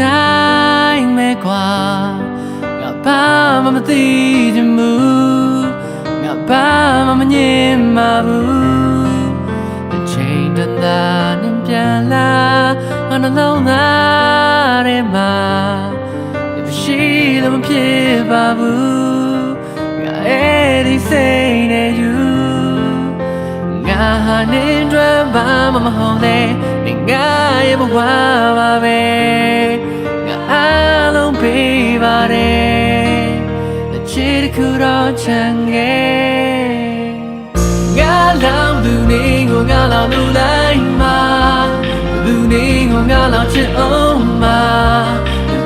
တိုင်းပဲကွာငါဘာမှမသိချင်ဘူးငါဘာမှမငြင်းပါဘူးအချိန်တန်တာနဲ့ပြန်လာငါနှလုံးသားထဲမှာမရှိလို့မဖြစ်ပါဘူးငါအဲ့ဒီစိတ်နဲ့ယူငါဟာနေအတွက်ဘာမှမဟုတ်တဲ့နေငါရဲ့ဘဝပါပဲ အချစ်တစ်ခုတော့ချမ်းငယ်ငါလောင်သူနေကိုငါလောင်လူလိုက်မှာသူနေကိုငါလောင်ချစ်အောင်မှာ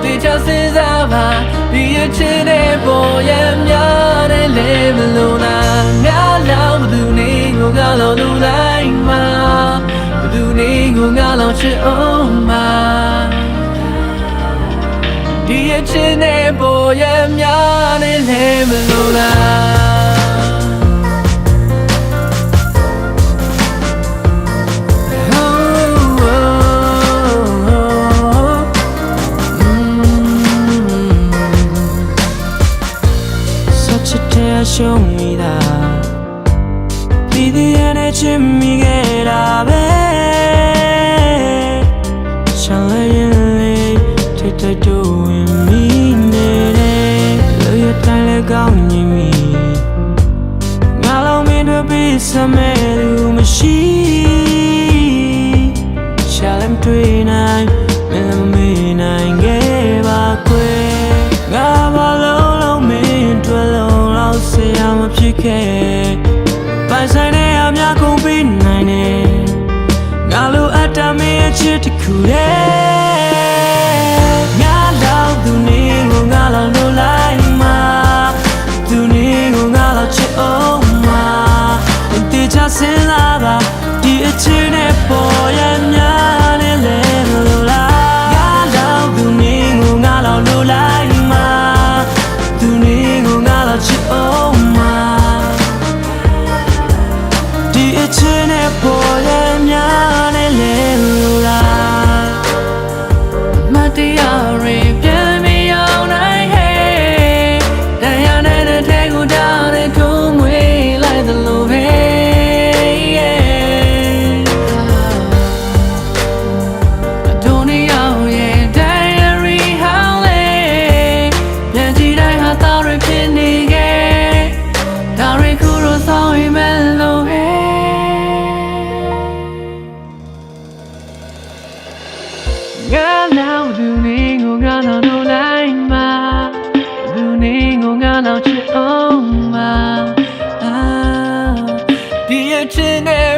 တေချာစင်စားပါဒီအချစ်တဲ့ပေါ်ရများတဲ့လေမလို့လားငါလောင်သူနေကိုငါလောင်လူလိုက်မှာသူနေကိုငါလောင်ချစ်အောင်မှာ တဲ့လေမလို့လား Such a tear show me that ဒီဒီရတဲ့ချစ်မိခဲ့တာပဲရှောင်း တိုင်းလည်းကောင်းနေပြီငါလုံးမင်းတို့ပြီးစမဲသူမရှိရှာလမ်တွေ့နိုင်မင်းလည်းမမေ့နိုင်ခဲ့ပါကွယ်ငါဘာလုံးလုံးမင်းတွေ့လုံးလောက်ဆရာမဖြစ်ခဲ့ပိုင်ဆိုင်တဲ့အများကုန်ပြီးနိုင်တယ်ငါလိုအပ်တာမင်းအချစ်တစ်ခုတည်း တေချာစင်လာပါဒီအချစ်နဲ့ ငါလောင်သူနေကိုငါလောင်လို့လိုက်မှာသူနေကိုငါလောင်ချစ်အောင်မှာအာဒီအချင်းနဲ့